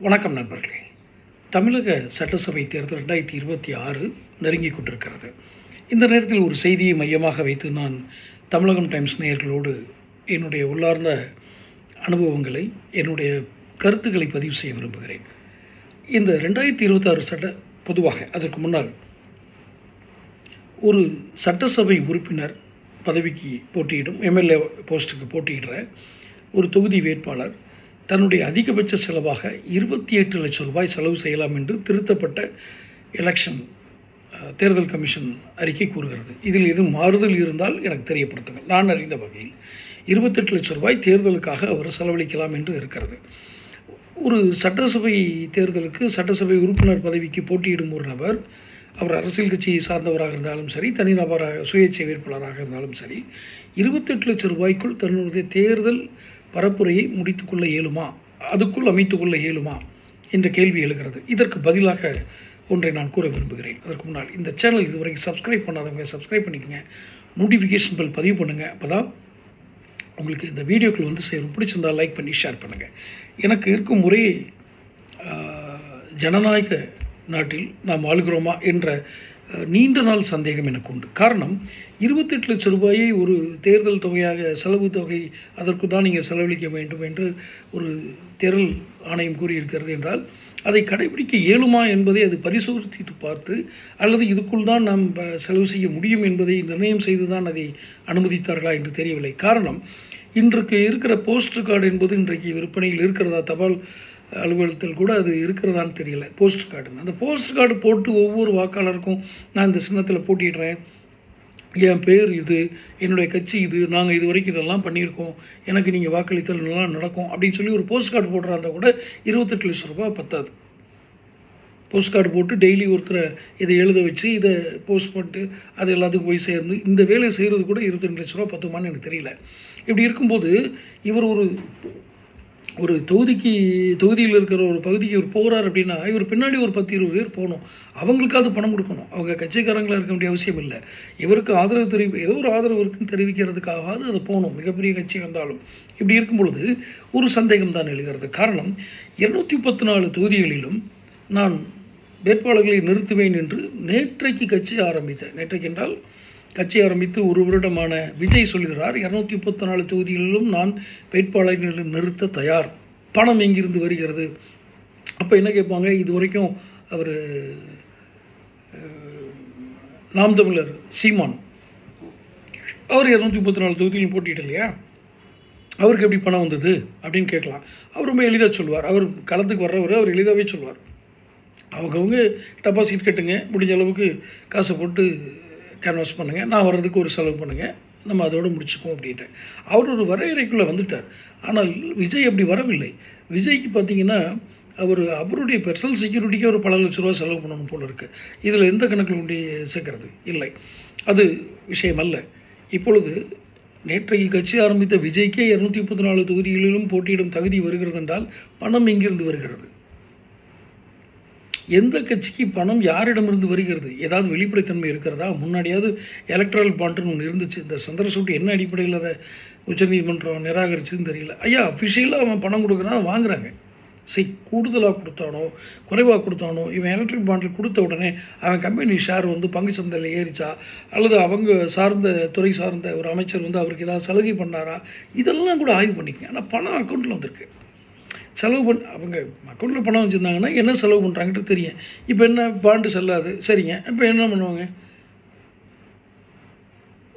வணக்கம் நண்பர்களே. தமிழக சட்டசபை தேர்தல் ரெண்டாயிரத்தி இருபத்தி ஆறு நெருங்கி கொண்டிருக்கிறது. இந்த நேரத்தில் ஒரு செய்தியை மையமாக வைத்து நான் தமிழகம் டைம்ஸ் நேயர்களோடு என்னுடைய உள்ளார்ந்த அனுபவங்களை என்னுடைய கருத்துக்களை பதிவு செய்ய விரும்புகிறேன். இந்த ரெண்டாயிரத்தி இருபத்தாறு சட்ட பொதுவாக அதற்கு முன்னால் ஒரு சட்டசபை உறுப்பினர் பதவிக்கு போட்டியிடும் எம்எல்ஏ போஸ்ட்டுக்கு போட்டியிடுற ஒரு தொகுதி வேட்பாளர் தன்னுடைய அதிகபட்ச செலவாக இருபத்தி எட்டு லட்சம் ரூபாய் செலவு செய்யலாம் என்று திருத்தப்பட்ட எலெக்ஷன் தேர்தல் கமிஷன் அறிக்கை கூறுகிறது. இதில் எதுவும் மாறுதல் இருந்தால் எனக்கு தெரியப்படுத்துங்கள். நான் அறிந்த வகையில் இருபத்தெட்டு லட்சம் ரூபாய் தேர்தலுக்காக அவர் செலவழிக்கலாம் என்று இருக்கிறது. ஒரு சட்டசபை தேர்தலுக்கு சட்டசபை உறுப்பினர் பதவிக்கு போட்டியிடும் ஒரு நபர் அவர் அரசியல் கட்சியை சார்ந்தவராக இருந்தாலும் சரி தனிநபராக சுயேட்சை வேட்பாளராக இருந்தாலும் சரி இருபத்தெட்டு லட்சம் ரூபாய்க்குள் தன்னுடைய தேர்தல் பரப்புரையை முடித்துக்கொள்ள இயலுமா? அதுக்குள் அமைத்துக்கொள்ள இயலுமா? என்ற கேள்வி எழுகிறது. இதற்கு பதிலாக ஒன்றை நான் கூற விரும்புகிறேன். அதற்கு முன்னால் இந்த சேனல் இதுவரைக்கும் சப்ஸ்கிரைப் பண்ணாதவங்க சப்ஸ்கிரைப் பண்ணிக்கங்க. நோட்டிஃபிகேஷன் பெல் பதிவு பண்ணுங்கள் அப்போ தான் உங்களுக்கு இந்த வீடியோக்கள் வந்து சேரும். பிடிச்சிருந்தால் லைக் பண்ணி ஷேர் பண்ணுங்கள் எனக்கு இருக்கும் ஒரே ஜனநாயக நாட்டில் நாம் வாழ்கிறோமா என்ற நீண்ட நாள் சந்தேகம் எனக்கு உண்டு. காரணம் இருபத்தெட்டு லட்சம் ரூபாயை ஒரு தேர்தல் தொகையாக செலவு தொகை அதற்கு தான் நீங்கள் செலவழிக்க வேண்டும் என்று ஒரு தேர்தல் ஆணையம் கூறியிருக்கிறது என்றால் அதை கடைபிடிக்க இயலுமா என்பதை அது பரிசோதித்து பார்த்து அல்லது இதுக்குள் தான் நாம் செலவு செய்ய முடியும் என்பதை நிர்ணயம் செய்து தான் அதை அனுமதித்தார்களா என்று தெரியவில்லை. காரணம் இன்றைக்கு இருக்கிற போஸ்ட் கார்டு என்பது இன்றைக்கு விற்பனையில் இருக்கிறதா? தபால் அலுவலகத்தில் கூட அது இருக்கிறதான்னு தெரியல. போஸ்ட் கார்டுன்னு அந்த போஸ்ட் கார்டு போட்டு ஒவ்வொரு வாக்காளருக்கும் நான் இந்த சின்னத்தில் போட்டிடுறேன். என் பேர் இது என்னுடைய கட்சி இது நாங்கள் இது வரைக்கும் இதெல்லாம் பண்ணியிருக்கோம். எனக்கு நீங்கள் வாக்களித்தல் நல்லா நடக்கும் அப்படின்னு சொல்லி ஒரு போஸ்ட் கார்டு போடுறாந்தா கூட இருபத்தெட்டு லட்சம் ரூபாய் பத்தாது. போஸ்ட் கார்டு போட்டு டெய்லி ஒருத்தரை இதை எழுத வச்சு இதை போஸ்ட் பண்ணிட்டு அது எல்லாத்துக்கும் போய் சேர்ந்து இந்த வேலையை செய்கிறது கூட இருபத்தெண்டு லட்ச ரூபா பத்துமான்னு எனக்கு தெரியல. இப்படி இருக்கும்போது இவர் ஒரு ஒரு தொகுதிக்கு தொகுதியில் இருக்கிற ஒரு பகுதிக்கு இவர் போகிறார் அப்படின்னா இவர் பின்னாடி ஒரு பத்து இருபது பேர் போகணும். அவங்களுக்காவது பணம் கொடுக்கணும். அவங்க கட்சிக்காரங்களாக இருக்க வேண்டிய அவசியம் இல்லை. இவருக்கு ஆதரவு தெரிவி ஏதோ ஒரு ஆதரவு இருக்குன்னு தெரிவிக்கிறதுக்காகவாது அது போகணும். மிகப்பெரிய கட்சி வந்தாலும் இப்படி இருக்கும் பொழுது ஒரு சந்தேகம் தான் எழுகிறது. காரணம் இருநூற்றி முப்பத்தி நாலு தொகுதிகளிலும் நான் வேட்பாளர்களை நிறுத்துவேன் என்று நேற்றைக்கு கட்சி ஆரம்பித்தேன். நேற்றைக்கு என்றால் கட்சி ஆரம்பித்து ஒரு வருடமான விஜய் சொல்கிறார். இரநூத்தி முப்பத்தி நாலு தொகுதிகளிலும் நான் வேட்பாளர்களை நிறுத்த தயார். பணம் எங்கிருந்து வருகிறது? அப்போ என்ன கேட்பாங்க? இது வரைக்கும் அவர் நாம் தமிழர் சீமான். அவர் இரநூத்தி முப்பத்தி நாலு தொகுதிகளும் போட்டிட்டு இல்லையா? அவருக்கு எப்படி பணம் வந்தது அப்படின்னு கேட்கலாம். அவர் ரொம்ப எளிதாக சொல்லுவார் அவர் களத்துக்கு வர்றவர் அவர் எளிதாகவே சொல்லுவார் அவங்கவுங்க டெபாசிட் கட்டுங்க. முடிஞ்ச அளவுக்கு காசை போட்டு கன்வர்ஸ் பண்ணுங்கள் நான் வர்றதுக்கு ஒரு செலவு பண்ணுங்கள் நம்ம அதோடு முடிச்சுக்குவோம் அப்படின்ட்டு. அவர் ஒரு வரையறைக்குள்ளே வந்துட்டார். ஆனால் விஜய் அப்படி வரவில்லை. விஜய்க்கு பார்த்தீங்கன்னா அவர் அவருடைய பர்சனல் செக்யூரிட்டிக்கு ஒரு பல லட்ச ரூபா செலவு பண்ணணும் போல இருக்குது இதில் எந்த கணக்கில் உண்டி சேர்க்கறது? இல்லை. அது விஷயம் அல்ல. இப்பொழுது நேற்றைக்கு கட்சி ஆரம்பித்த விஜய்க்கே இரநூத்தி முப்பத்தி நாலு தொகுதிகளிலும் போட்டியிடும் தகுதி வருகிறது என்றால் பணம் இங்கிருந்து வருகிறது? எந்த கட்சிக்கு பணம் யாரிடமிருந்து வருகிறது? ஏதாவது வெளிப்படைத்தன்மை இருக்கிறதா? முன்னாடியாவது எலக்ட்ரல் பாண்டுன்னு ஒன்று இருந்துச்சு. இந்த சந்திரசூட்டு என்ன அடிப்படையில் அதை உச்சநீதிமன்றம் நிராகரிச்சுன்னு தெரியல. ஐயா அஃபிஷியலாக அவன் பணம் கொடுக்குறான் வாங்குறாங்க. சரி கூடுதலாக கொடுத்தானோ குறைவாக கொடுத்தானோ இவன் எலக்ட்ரிக் பாண்டில் கொடுத்த உடனே அவன் கம்பெனி ஷேர் வந்து பங்கு சந்தையில் ஏறிச்சா? அல்லது அவங்க சார்ந்த துறை சார்ந்த ஒரு அமைச்சர் வந்து அவருக்கு ஏதாவது சலுகை பண்ணாரா? இதெல்லாம் கூட ஆய்வு பண்ணிக்கங்க. ஆனால் பணம் அக்கௌண்ட்டில் வந்திருக்கு. செலவு பண் அவங்க அக்கௌண்ட்டில் பணம் வச்சுருந்தாங்கன்னா என்ன செலவு பண்ணுறாங்கன்ட்டு தெரியும். இப்போ என்ன பாண்டு செல்லாது சரிங்க. இப்போ என்ன பண்ணுவாங்க?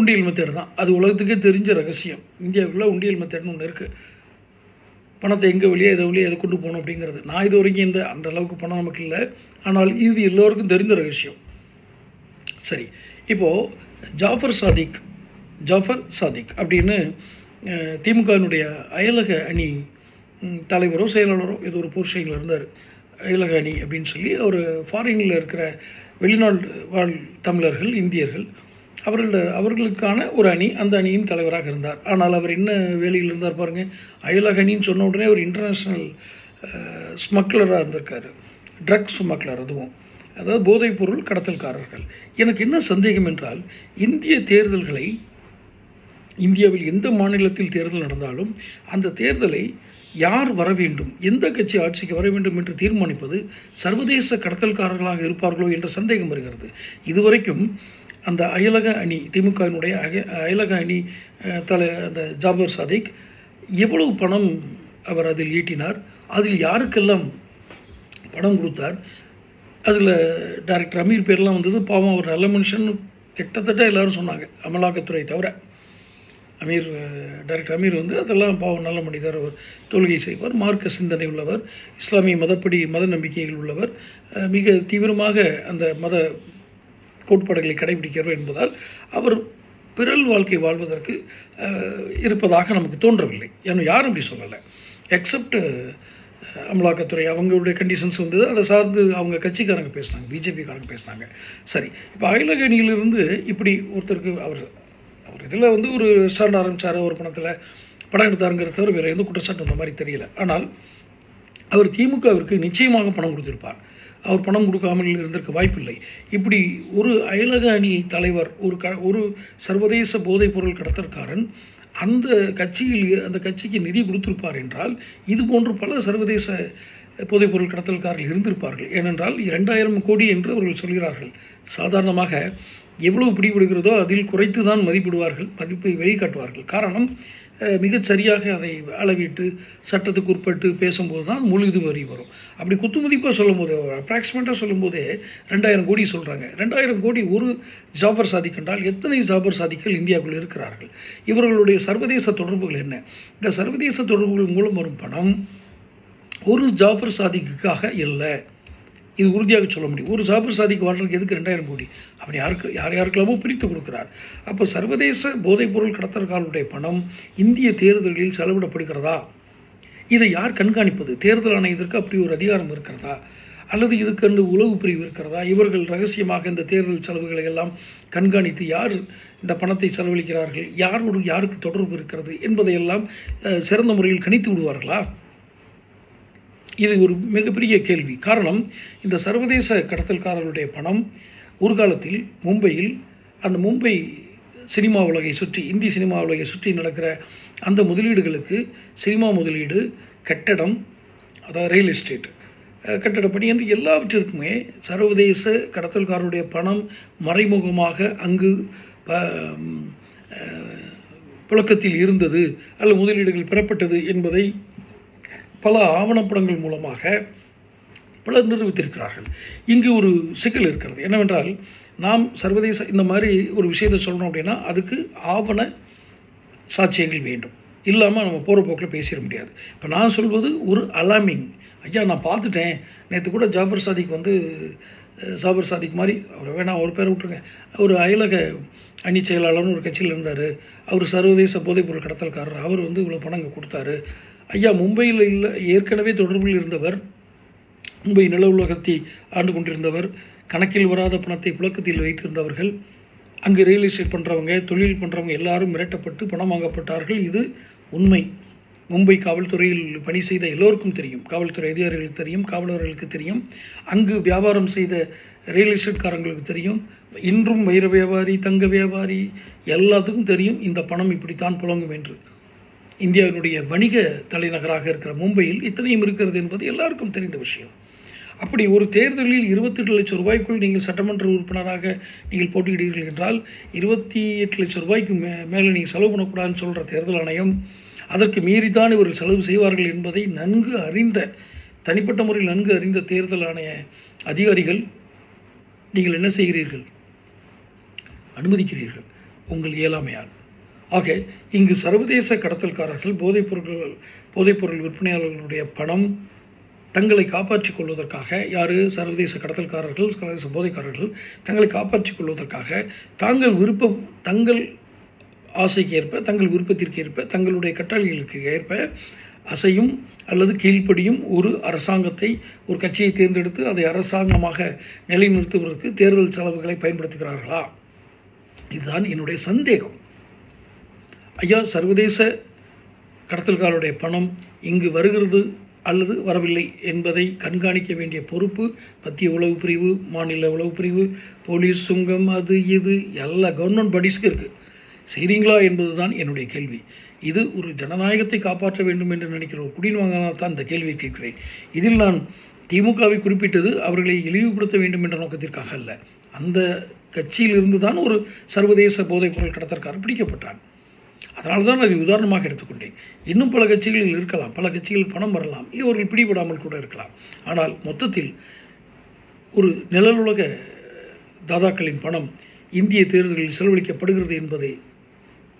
உண்டியல் மெத்தேடு தான். அது உலகத்துக்கே தெரிஞ்ச ரகசியம். இந்தியாவுக்குள்ளே உண்டியல் மெத்தேட்னு ஒன்று இருக்குது பணத்தை எங்கே வழியே எதை வழியே எதை கொண்டு போகணும் அப்படிங்கிறது. நான் இது வரைக்கும் இந்த அந்த அளவுக்கு பணம் நமக்கு இல்லை. ஆனால் இது எல்லோருக்கும் தெரிந்த ரகசியம். சரி. இப்போது ஜாஃபர் சாதிக் ஜாஃபர் சாதிக் அப்படின்னு திமுகவினுடைய அயலக அணி தலைவரோ செயலாளரோ ஏதோ ஒரு போர்ஷனில் இருந்தார். இலகாணி அப்படின்னு சொல்லி அவர் ஃபாரினில் இருக்கிற வெளிநாடு வாழ் தமிழர்கள் இந்தியர்கள் அவர்கள அவர்களுக்கான ஒரு அணி அந்த அணியின் தலைவராக இருந்தார். ஆனால் அவர் என்ன வேலையில் இருந்தார் பாருங்கள் அயலக அணின்னு சொன்ன உடனே ஒரு இன்டர்நேஷ்னல் ஸ்மக்லராக இருந்திருக்காரு. ட்ரக் ஸ்மக்லர் அதுவும். அதாவது போதைப்பொருள் கடத்தல்காரர்கள். எனக்கு என்ன சந்தேகம் என்றால் இந்திய தேர்தல்களை இந்தியாவில் எந்த மாநிலத்தில் தேர்தல் நடந்தாலும் அந்த தேர்தலை யார் வர வேண்டும்? எந்த கட்சி ஆட்சிக்கு வர வேண்டும் என்று தீர்மானிப்பது சர்வதேச கடத்தல்காரர்களாக இருப்பார்களோ என்ற சந்தேகம் வருகிறது. இதுவரைக்கும் அந்த அயலக அணி திமுகவினுடைய அய அயலக அணி தலை அந்த ஜாபர் சாதிக் எவ்வளவு பணம் அவர் அதில் ஈட்டினார்? அதில் யாருக்கெல்லாம் பணம் கொடுத்தார்? அதில் டைரக்டர் அமீர் பேர்லாம் வந்தது. பாவம் அவர் நல்ல மனுஷன். கிட்டத்தட்ட எல்லாரும் சொன்னாங்க அமலாக்கத்துறை தவிர. அமீர் டைரக்டர் அமீர் வந்து அதெல்லாம் பாவம் நல்ல மனிதர். அவர் தொழுகை செய்வார் மார்க்க சிந்தனை உள்ளவர் இஸ்லாமிய மதப்படி மத நம்பிக்கைகள் உள்ளவர். மிக தீவிரமாக அந்த மத கோட்பாடுகளை கடைபிடிக்கிறவர் என்பதால் அவர் பிறல் வாழ்க்கை வாழ்வதற்கு இருப்பதாக நமக்கு தோன்றவில்லை. ஏன்னா யாரும் அப்படி சொல்லலை. எக்ஸப்ட் அமலாக்கத்துறை அவங்களுடைய கண்டிஷன்ஸ் வந்தது அதை சார்ந்து அவங்க கட்சிக்காரங்க பேசுனாங்க பிஜேபிக்காரங்க பேசுனாங்க. சரி இப்போ அகிலக இப்படி ஒருத்தருக்கு அவர் அவர் இதில் வந்து ஒரு ரெஸ்டாரண்ட் ஆரம்பித்தார் ஒரு பணத்தில் படம் எடுத்தாருங்கிறத தவிர வேறு எந்த குற்றச்சாட்டு அந்த மாதிரி தெரியல. ஆனால் அவர் திமுகவிற்கு நிச்சயமாக பணம் கொடுத்திருப்பார். அவர் பணம் கொடுக்காமல் இருந்திருக்க வாய்ப்பில்லை. இப்படி ஒரு அயலக அணி தலைவர் ஒரு க ஒரு சர்வதேச போதைப்பொருள் கடத்தற்காரன் அந்த கட்சியில் அந்த கட்சிக்கு நிதி கொடுத்திருப்பார் என்றால் இது போன்று பல சர்வதேச போதைப்பொருள் கடத்தல்காரர்கள் இருந்திருப்பார்கள். ஏனென்றால் இரண்டாயிரம் கோடி என்று அவர்கள் சொல்கிறார்கள். சாதாரணமாக எவ்வளவு பிடிபடுகிறதோ அதில் குறைத்து தான் மதிப்பிடுவார்கள் மதிப்பை வெளிக்காட்டுவார்கள். காரணம் மிகச் சரியாக அதை அளவிட்டு சட்டத்துக்கு உட்பட்டு பேசும்போது தான் முழு இது வரி வரும். அப்படி குத்துமதிப்பாக சொல்லும்போது அப்ராக்சிமேட்டாக சொல்லும்போதே ரெண்டாயிரம் கோடி சொல்கிறாங்க ரெண்டாயிரம் கோடி ஒரு ஜாபர் சாதிக்கென்றால் எத்தனை ஜாபர் சாதிக்கள் இந்தியாவுக்குள் இருக்கிறார்கள்? இவர்களுடைய சர்வதேச தொடர்புகள் என்ன? இந்த சர்வதேச தொடர்புகள் மூலம் வரும் பணம் ஒரு ஜாஃபர் சாதிக்குக்காக இல்லை. இது உறுதியாக சொல்ல முடியும். ஒரு ஜாஃபர் சாதிக்கு வாழ்றதுக்கு எதுக்கு ரெண்டாயிரம் கோடி? அப்படி யாருக்கு யார் யாருக்கெல்லாமோ பிரித்து கொடுக்குறார். அப்போ சர்வதேச போதைப்பொருள் கடத்தல்காரருடைய பணம் இந்திய தேர்தல்களில் செலவிடப்படுகிறதா? இதை யார் கண்காணிப்பது? தேர்தல் ஆணையத்திற்கு அப்படி ஒரு அதிகாரம் இருக்கிறதா? அல்லது இதுக்கென்று உளவு பிரிவு இருக்கிறதா? இவர்கள் ரகசியமாக இந்த தேர்தல் செலவுகளை எல்லாம் கண்காணித்து யார் இந்த பணத்தை செலவழிக்கிறார்கள்? யாரோடு யாருக்கு தொடர்பு இருக்கிறது? என்பதையெல்லாம் சிறந்த முறையில் கணித்து விடுவார்களா? இது ஒரு மிகப்பெரிய கேள்வி. காரணம் இந்த சர்வதேச கடத்தல்காரர்களுடைய பணம் ஒரு காலத்தில் மும்பையில் அந்த மும்பை சினிமா உலகை சுற்றி இந்தி சினிமா உலகை சுற்றி நடக்கிற அந்த முதலீடுகளுக்கு சினிமா முதலீடு கட்டடம் அதாவது ரியல் எஸ்டேட் கட்டட பணி என்று எல்லாவற்றிற்குமே சர்வதேச கடத்தல்காரருடைய பணம் மறைமுகமாக அங்கு ப புழக்கத்தில் இருந்தது அல்ல முதலீடுகள் பெறப்பட்டது என்பதை பல ஆவணப்படங்கள் மூலமாக பலர் நிரூபித்திருக்கிறார்கள். இங்கு ஒரு சிக்கல் இருக்கிறது. என்னவென்றால் நாம் சர்வதேச இந்த மாதிரி ஒரு விஷயத்தை சொல்லணும் அப்படின்னா அதுக்கு ஆவண சாட்சியங்கள் வேண்டும். இல்லாமல் நம்ம போகிற போக்கில் பேசிட முடியாது. இப்போ நான் சொல்வது ஒரு அலாமிங் ஐயா நான் பார்த்துட்டேன். நேற்று கூட ஜாபர் சாதிக் வந்து ஜாபர் சாதிக் மாதிரி அவர் வேணாம் ஒரு பேரை விட்டுருங்க. ஒரு அயலக அணி செயலாளர்னு ஒரு கட்சியில் இருந்தார். அவர் சர்வதேச போதைப்பொருள் கடத்தல்காரர். அவர் வந்து இவ்வளோ பணம் இங்கே கொடுத்தாரு. ஐயா மும்பையில் இல்லை ஏற்கனவே தொடர்பில் இருந்தவர் மும்பை நில உலகத்தை ஆண்டு கொண்டிருந்தவர் கணக்கில் வராத பணத்தை புழக்கத்தில் வைத்திருந்தவர்கள் அங்கு ரியல் எஸ்டேட் பண்ணுறவங்க தொழில் பண்ணுறவங்க எல்லாரும் மிரட்டப்பட்டு பணம் வாங்கப்பட்டார்கள். இது உண்மை. மும்பை காவல்துறையில் பணி செய்த எல்லோருக்கும் தெரியும். காவல்துறை அதிகாரிகளுக்கு தெரியும் காவலர்களுக்கு தெரியும். அங்கு வியாபாரம் செய்த ரியல் எஸ்டேட்காரங்களுக்கு தெரியும். இன்றும் வைர வியாபாரி தங்க வியாபாரி எல்லாத்துக்கும் தெரியும். இந்த பணம் இப்படித்தான் புழங்கும் என்று. இந்தியாவினுடைய வணிக தலைநகராக இருக்கிற மும்பையில் இத்தனையும் இருக்கிறது என்பது எல்லாருக்கும் தெரிந்த விஷயம். அப்படி ஒரு தேர்தலில் இருபத்தெட்டு லட்சம் ரூபாய்க்குள் நீங்கள் சட்டமன்ற உறுப்பினராக நீங்கள் போட்டியிடுகிறீர்கள் என்றால் இருபத்தி எட்டு லட்சம் ரூபாய்க்கு மே மேலே நீங்கள் செலவு பண்ணக்கூடாதுன்னு சொல்கிற தேர்தல் ஆணையம் அதற்கு மீறித்தான் இவர்கள் செலவு செய்வார்கள் என்பதை நன்கு அறிந்த தனிப்பட்ட முறையில் நன்கு அறிந்த தேர்தல் ஆணைய அதிகாரிகள் நீங்கள் என்ன செய்கிறீர்கள்? அனுமதிக்கிறீர்கள். உங்கள் இயலாமையால். ஆக இங்கு சர்வதேச கடத்தல்காரர்கள் போதைப்பொருட்கள் போதைப்பொருள் விற்பனையாளர்களுடைய பணம் தங்களை காப்பாற்றிக் கொள்வதற்காக யார்? சர்வதேச கடத்தல்காரர்கள் சர்வதேச போதைக்காரர்கள் தங்களை காப்பாற்றிக் கொள்வதற்காக தாங்கள் விருப்பம் தங்கள் ஆசைக்கு ஏற்ப தங்கள் விருப்பத்திற்கு ஏற்ப தங்களுடைய கட்டளைகளுக்கு ஏற்ப அசையும் அல்லது கீழ்ப்படியும் ஒரு அரசாங்கத்தை ஒரு கட்சியை தேர்ந்தெடுத்து அதை அரசாங்கமாக நிலைநிறுத்துவதற்கு தேர்தல் செலவுகளை பயன்படுத்துகிறார்களா? இதுதான் என்னுடைய சந்தேகம். ஐயா சர்வதேச கடத்தல்காரருடைய பணம் இங்கு வருகிறது அல்லது வரவில்லை என்பதை கண்காணிக்க வேண்டிய பொறுப்பு மத்திய உளவு பிரிவு மாநில உளவு பிரிவு போலீஸ் சுங்கம் அது இது எல்லா கவர்மெண்ட் பாடிஸ்க்கு இருக்குது செய்கிறீங்களா என்பது தான் என்னுடைய கேள்வி. இது ஒரு ஜனநாயகத்தை காப்பாற்ற வேண்டும் என்று நினைக்கிற ஒரு குடிமகனால் தான் இந்த கேள்வியை கேட்கிறேன். இதில் நான் திமுகவை குறிப்பிட்டது அவர்களை இழிவுபடுத்த வேண்டும் என்ற நோக்கத்திற்காக அல்ல. அந்த கட்சியிலிருந்து தான் ஒரு சர்வதேச போதைப்பொருள் கடத்தற்காரர் பிடிக்கப்பட்டான் அதனால தான் அதை உதாரணமாக எடுத்துக்கொண்டேன். இன்னும் பல கட்சிகளில் இருக்கலாம் பல கட்சிகளில் பணம் வரலாம் இவர்கள் பிடிபடாமல் கூட இருக்கலாம். ஆனால் மொத்தத்தில் ஒரு நிழலுலக தாதாக்களின் பணம் இந்திய தேர்தலில் செலவழிக்கப்படுகிறது என்பதை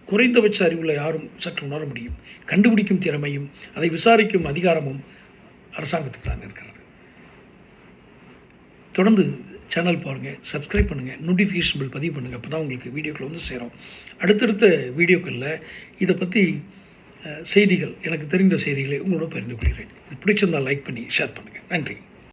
குறைந்தபட்ச அறிவுள்ள யாரும் சற்று உணர முடியும். கண்டுபிடிக்கும் திறமையும் அதை விசாரிக்கும் அதிகாரமும் அரசாங்கத்துக்கு தான் இருக்கிறது. தொடர்ந்து சேனல் பாருங்கள் சப்ஸ்கிரைப் பண்ணுங்கள் நோட்டிஃபிகேஷன் பில் பதிவு பண்ணுங்கள் அப்போ தான் உங்களுக்கு வீடியோக்கள் வந்து சேரும். அடுத்தடுத்த வீடியோக்களில் இதை பற்றி செய்திகள் எனக்கு தெரிந்த செய்திகளை உங்களோட பகிர்ந்து கொள்கிறேன். பிடிச்சிருந்தால் லைக் பண்ணி ஷேர் பண்ணுங்கள் நன்றி.